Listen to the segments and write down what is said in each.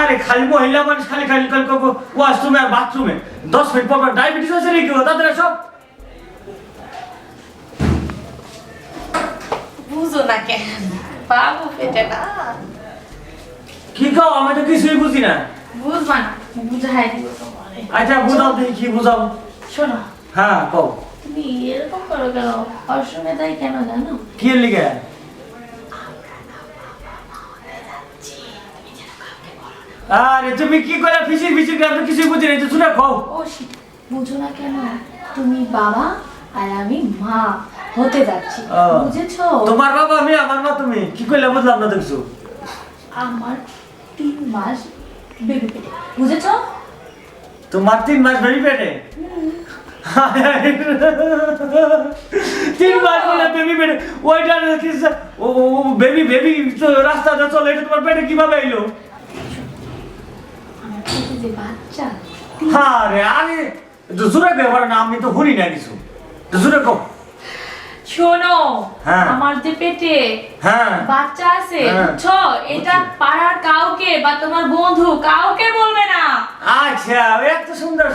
আরে খালি মহিলা মানুষ খালি খালি খালি করব ওয়াশরুমে আর বাথরুমে দশ মিনিট পর পর ডায়াবেটিস আছে নাকি তাদের সব? বুঝো না কেন? বাবু পেটে না। কি খাও আমি তো কিছুই বুঝি না। বুঝবা না বুঝাই দিব তোমারে। আচ্ছা বুঝাও দেখি কি বুঝাও। শোনো। হ্যাঁ কও। তুমি এরকম করো কেন? অসমে তাই কেন জানো? কি এর আরে তুমি কি করে ফিসির ফিসির কিছুই বুঝি না কও ও বুঝো না কেন? তুমি বাবা আর আমি মা হতে যাচ্ছি বুঝেছ? তোমার বাবা আমি আমার মা তুমি? কি করলে বুঝলাম না দেখছ? আমার তিন মাস বেবি পেটে বুঝেছ? তোমার তিন মাস বেবি পেটে? তিন মাস বলে বেবি পেটে। ওইটা কি ও বেবি বেবি রাস্তাতে চলে এটা তোমার পেটে কীভাবে এলো? যে বাচ্চা হ্যাঁ রে আমি জোরে ব্যাপার না আমি তো শুনি না কিছু। জোরে কও শোনো হ্যাঁ। আমার যে পেটে হ্যাঁ। বাচ্চা আছে। বুঝছ? এটা পাড়ার কাউকে বা তোমার বন্ধু কাউকে বলবে না। আচ্ছা এত সুন্দর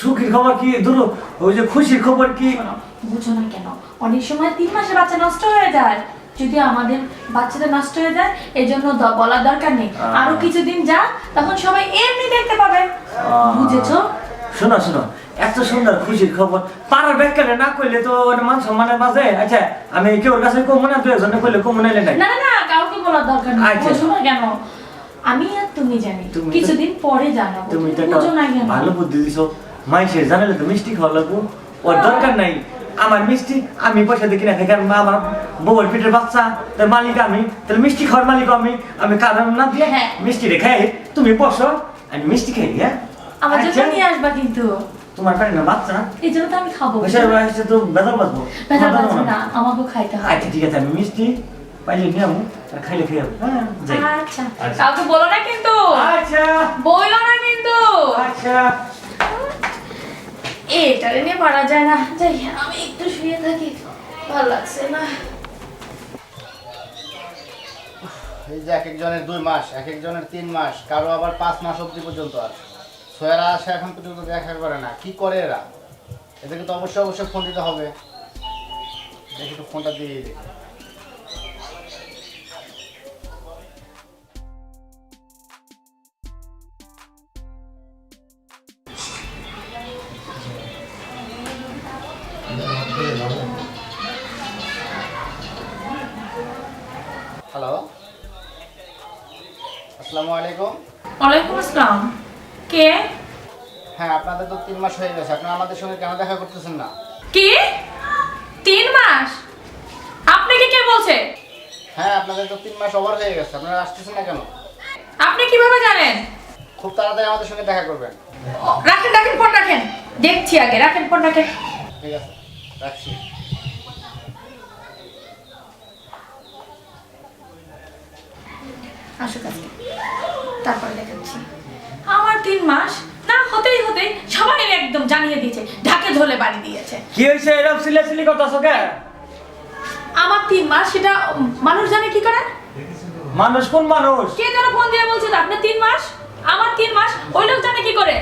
সুখের খবর কি দূর ওই যে খুশির খবর কি? বুঝো না কেন অনেক সময় তিন মাসে বাচ্চা নষ্ট হয়ে যায়। যদি আমাদের বাচ্চাটা নষ্ট হয়ে যায় এই জন্য বলার দরকার নেই। আরও কিছুদিন যা তখন সবাই এমনি দেখতে পাবে। বুঝেছ? শোনো শোনো এত সুন্দর খুশির খবর। পাড়ার ব্যাখ্যাটা না করলে তো মান সম্মানের মাঝে। আচ্ছা আমি কেউ কাছে কমু না? দু করলে কমু না না না কাউকে বলার দরকার নেই। আচ্ছা। বুঝো না কেন? আমি আর তুমি জানি। কিছুদিন পরে জানাব। তুমি তো ভালো বুদ্ধি দিছো। মাইসে জানালে তো মিষ্টি খাওয়া লাগবো। ওর দরকার নাই। আমার মিষ্টি আমি পয়সা দেখি না খাই কারণ আমার বউয়ের পেটের বাচ্চা তার মালিক আমি তাহলে মিষ্টি খাওয়ার মালিক আমি আমি কারণ না দিয়ে হ্যাঁ। মিষ্টি রেখে তুমি বসো আমি মিষ্টি খাই হ্যাঁ? আমার জন্য আচ্ছা, নিয়ে আসবা কিন্তু। তোমার পেটে না বাচ্চা? এই জন্য তো আমি খাব। তো বাঁচবো। না। আমাকেও খাইতে হবে। আচ্ছা ঠিক আছে আমি মিষ্টি পাইলে নিয়ে আর খাইলে খেয়ে হ্যাঁ? আচ্ছা। আচ্ছা। কাউকে বলো না কিন্তু। আচ্ছা। বইলো না কিন্তু। আচ্ছা। এটা নিয়ে পারা যায় না। যাই, আমি একটু শুয়ে থাকি। ভালো লাগছে না। এই যে এক একজনের দুই মাস, এক একজনের তিন মাস, কারও আবার পাঁচ মাস অবধি পর্যন্ত আছে সোয়েরা আসে এখন পর্যন্ত দেখা করে না। কি করে এরা? এদেরকে তো অবশ্যই অবশ্যই ফোন দিতে হবে। দেখি তো ফোনটা দিয়ে দিই হ্যালো আসসালামু আলাইকুম ওয়ালাইকুম আসসালাম। কে? হ্যাঁ আপনাদের তো তিন মাস হয়ে গেছে। আপনারা আমাদের সঙ্গে কেন দেখা করতেছেন না? কি? তিন মাস? আপনাকে কে বলছে? হ্যাঁ আপনাদের তো তিন মাস ওভার হয়ে গেছে। আপনারা আসতেছেন না কেন? আপনি কীভাবে জানেন? খুব তাড়াতাড়ি আমাদের সঙ্গে দেখা করবেন। রাখেন রাখেন ফোন রাখেন। দেখছি আগে রাখেন ফোন রাখেন। ঠিক আছে রাখছি। আসুক আজকে তারপরে দেখাচ্ছি। আমার তিন মাস? না হতেই হতেই সবাই একদম জানিয়ে দিয়েছে ঢাকে ধরে বাড়ি দিয়েছে। কি হয়েছে? এরকম সিলে সিলি কথা আমার তিন মাস সেটা মানুষ জানে কি করে? মানুষ কোন মানুষ? কে যেন ফোন দিয়ে বলছে যে আপনার তিন মাস? আমার তিন মাস? ওই লোক জানে কি করে?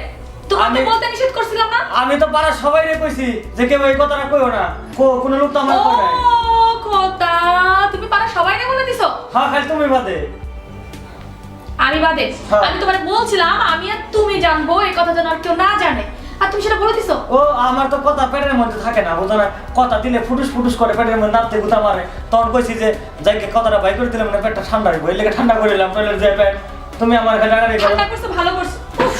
তোমাকে আমি- বলতে নিষেধ করছিলাম না? আমি তো পাড়ার সবাই রে কইছি যে কেউ এই কথাটা কইও না। কো কোনো লোক তো আমার খোদা তুমি পাড়া সবাইকে বলে দিছো? হ্যাঁ খালি তুমি বাদে। আমি বাদে। হ্যাঁ। আমি তোমাকে বলছিলাম আমি আর তুমি জানব এই কথা যেন আর কেউ না জানে। আর তুমি সেটা বলে দিছো? ও আমার তো কথা পেটের মধ্যে থাকে না বুঝো না কথা দিলে ফুটুস ফুটুস করে পেটের মধ্যে নামতে গুতা মারে। তখন কইছি যে যাইকে কথাটা বাই করে দিলাম না পেটটা ঠান্ডা এই লেগে ঠান্ডা করে দিলাম টয়লেট যাই পেট তুমি আমার ঠান্ডা করছ ভালো করছ। উফ,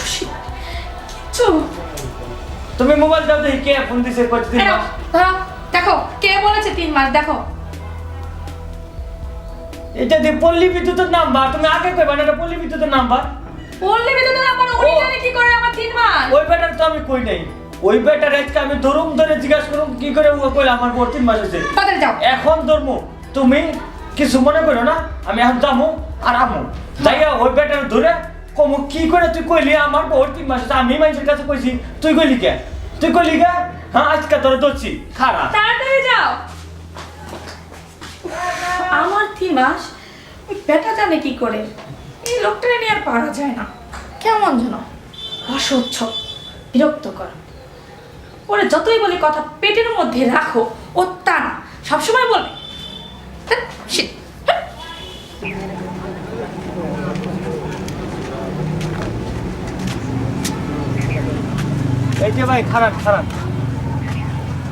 কিচ্ছু। তুমি মোবাইল দাও দেখি কে ফোন দিছে কত দিন দেখো কে বলেছে তিন মাস দেখো। এটা দিয়ে পল্লী বিদ্যুতের নাম্বার তুমি আগে কইবা না এটা পল্লী বিদ্যুতের নাম্বার? বললে বিদ্যুৎ না পড়ো উনি ও। জানে কি করে আমার তিন মাস ওই বেটার তো আমি কই নাই। ওই বেটার আজকে আমি ধরুম ধরে জিজ্ঞাসা করুম কি করে ও কইলা আমার বড় তিন মাস হয়েছে। তাদের যাও। এখন ধরমু তুমি কিছু মনে করো না আমি এখন যামু আর আমু। যাইয়া ওই বেটার ধরে কমু কি করে তুই কইলি আমার বড় তিন মাস হয়েছে? আমি মানুষের কাছে কইছি তুই কইলি কে? তুই কইলি কে? হ্যাঁ আজকে তোর ধরছি খারাপ তাড়াতাড়ি যাও আমার তিন মাস ওই বেটা জানে কি করে? এই লোকটাকে নিয়ে আর পারা যায় না। কেমন যেন? অসহ্য বিরক্তকর। ওরে যতই বলি কথা পেটের মধ্যে রাখো ও তা না। সবসময় বলবে ধ্যাৎ, হ্যাঁ। এই যে ভাই খারাপ খারাপ।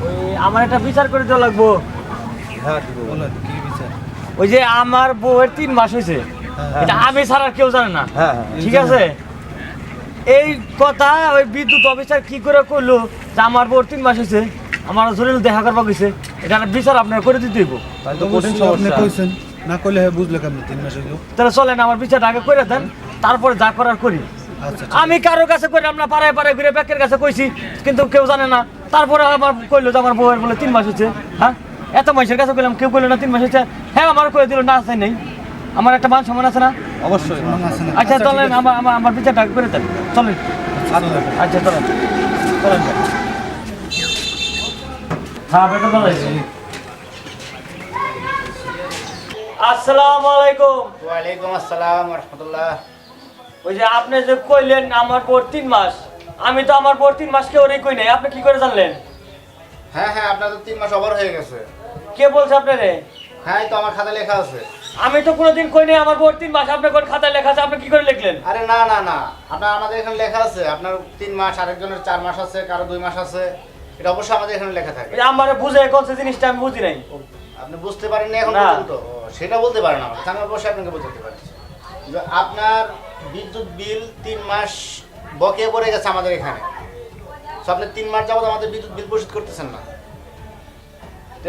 ওই আমার একটা বিচার করে দেওয়া লাগবো। হ্যাঁ দিব বলেন কি বিচার ওই যে আমার বউয়ের তিন মাস হয়েছে। এটা আমি ছাড়া কেউ জানে না। হ্যাঁ, হ্যাঁ, ঠিক আছে? এই কথা ওই বিদ্যুৎ অফিসার কি করে করল যে আমার বউর তিন মাস হয়েছে আমার জরুরি দেখা করবা গেছে এটা বিচার আপনার করে দিতে হইব। না হ্যাঁ বুঝলে কেমন তিন মাস হইল? তাহলে চলেন আমার বিচারটা আগে করে দেন তারপরে যা করার করি। আচ্ছা আমি কারোর কাছে করি আমরা পাড়ায় পাড়ায় ঘুরে ব্যাকের কাছে কইছি কিন্তু কেউ জানে না। তারপরে আমার কইলো যে আমার বউয়ের বলে তিন মাস হচ্ছে হ্যাঁ? এত মাসের কাছে কইলাম কেউ কইলো না তিন মাস হচ্ছে হ্যাঁ আমার কয়ে দিল না আছে নেই। আমার একটা মান সম্মান আছে না? অবশ্যই। আচ্ছা চলেন আমার আমার আগে করে দেন। চলেন। আচ্ছা চলেন। চলেন। হ্যাঁ বেতন ভালো আসসালামু আলাইকুম। ওয়ালাইকুম আসসালাম রহমতুল্লাহ ওই যে আপনি যে কইলেন আমার পর তিন মাস আমি তো আমার পর তিন মাস কেউ কই নাই। আপনি কি করে জানলেন? হ্যাঁ হ্যাঁ আপনার তো তিন মাস ওভার হয়ে গেছে। কে বলছে আপনারে? হ্যাঁ তো আমার খাতা লেখা আছে। আমি তো কোনোদিন কই নাই আমার পর তিন মাস আপনার কোন খাতায় লেখা আছে আপনি কি করে লিখলেন? আরে না না না। আপনার আমাদের এখানে লেখা আছে আপনার তিন মাস আরেকজনের চার মাস আছে কারও দুই মাস আছে এটা অবশ্যই আমাদের এখানে লেখা থাকে। আমারে বুঝে কোন জিনিসটা আমি বুঝি নাই। আপনি বুঝতে এখন না। পর্যন্ত? সেটা বলতে পারেন আমার আমি অবশ্যই আপনাকে বোঝাতে পারি। আপনার বিদ্যুৎ বিল তিন মাস বকেয়া পড়ে গেছে আমাদের এখানে। আপনি তিন মাস যাবত আমাদের বিদ্যুৎ বিল পরিশোধ করতেছেন না।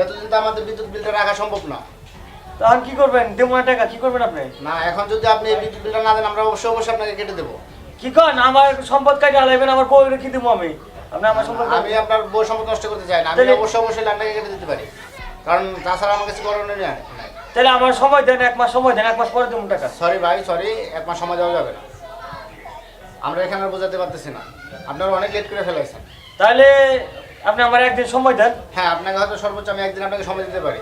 এতদিন তো আমাদের বিদ্যুৎ বিলটা রাখা সম্ভব না। তখন কি করবেন? দেবো না টাকা কি করবেন আপনি? না এখন যদি আপনি এই বিদ্যুৎ বিলটা না দেন আমরা অবশ্যই অবশ্যই আপনাকে কেটে দেবো। কি কন আমার সম্পদ কাজে হালাইবেন আমার বউ রেখে দেবো আমি। আপনি আমার সম্পদ আমি আপনার বই সম্পদ নষ্ট করতে চাই না আমি অবশ্যই অবশ্যই আপনাকে কেটে দিতে পারি। কারণ তাছাড়া আমার কাছে করণীয় নেই। তাহলে আমার সময় দেন এক মাস সময় দেন এক মাস পরে দেবো টাকা। সরি ভাই সরি এক মাস সময় দেওয়া যাবে না। আমরা এখানে বোঝাতে পারতেছি না। আপনারা অনেক লেট করে ফেলেছেন তাহলে আপনি আমার একদিন সময় দেন। হ্যাঁ আপনাকে হয়তো সর্বোচ্চ আমি একদিন আপনাকে সময় দিতে পারি।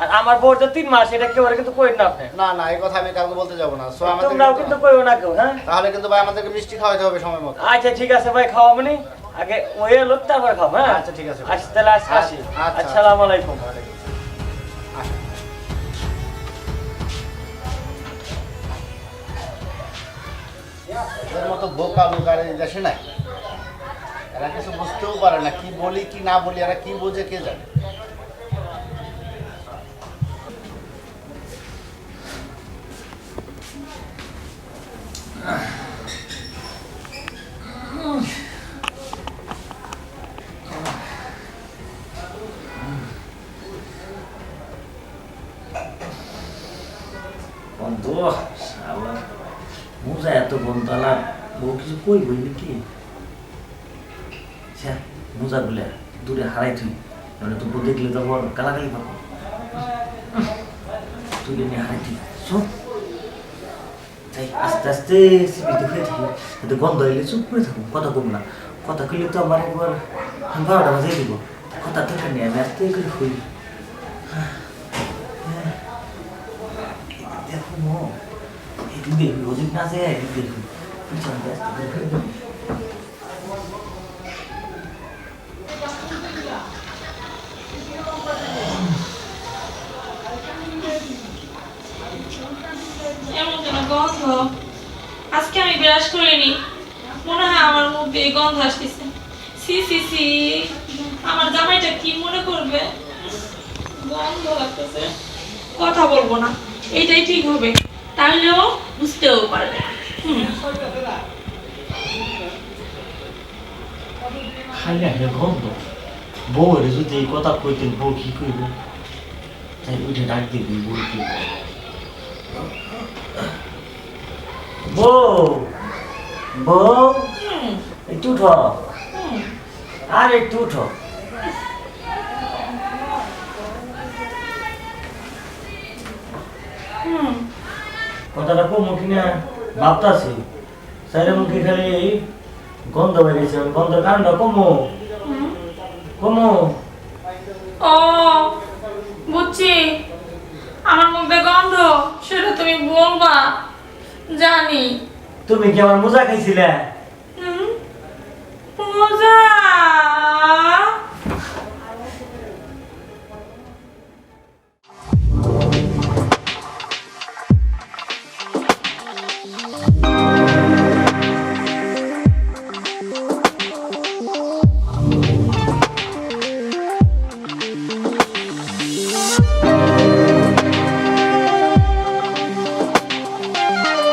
আর আমার বউর তো তিন মাস এটা কেউ কিন্তু কই না আপনি। না না এই কথা আমি কাউকে বলতে যাব না। সো আমাদের তোমরাও কিন্তু কইও না কেউ হ্যাঁ? তাহলে কিন্তু ভাই আমাদেরকে মিষ্টি খাওয়াতে হবে সময় মতো। আচ্ছা ঠিক আছে ভাই খাওয়া মানে আগে ওই লোক তারপর খাও হ্যাঁ? আচ্ছা, ঠিক আছে। আচ্ছা তাহলে আজকে আসি। আচ্ছা। আসসালামু আলাইকুম। এদের মতো বোকা লোক আর দেশে নাই? এরা কিছু বুঝতেও পারে না, কি বলি, কি না বলি, এরা কি বোঝে কে জানে। বন্ধু মোজা এত বন্ধ আলার বউ কিছু কই বই নাকি ছ্যা মোজা বলে দূরে হারাই তুই মানে তো দেখলে তো বড় গালাগালি পাবো। তুই নিয়ে হারাই তুই শোন তাই আস্তে আস্তে সিবিতে হয়ে থাকি। কিন্তু গন্ধ এলে চুপ করে থাকুন কথা কম না। কথা কইলে তো আমার একবার বারোটা বাজে দিব। কথা থেকে নিয়ে আমি আস্তে করে হই দেখো এদিক দেখবি ওদিক না আছে এদিক দেখবি পিছন দিয়ে করিনি মনে হয় আমার মুখ দিয়ে গন্ধ আসতেছে। সি সি সি আমার জামাইটা কি মনে করবে? গন্ধ লাগতেছে। কথা বলব না। এইটাই ঠিক হবে। তাহলেও বুঝতেও পারবে। খাইলে হে গন্ধ। বউ রে যদি এই কথা কইতেন, বউ কি কইব? তাই উঠে ডাক দিবি, বউ কি বউ বউ? একটু উঠ। আর একটু উঠো। কথাটা কম কিনা ভাবতাছি। সাইরে মুখে খালি গন্ধ বেরিয়েছে গন্ধ কারণটা কমো ও বুঝছি আমার মধ্যে গন্ধ সেটা তুমি বলবা আমি তুমি কি আমার মোজা খাইছিলে?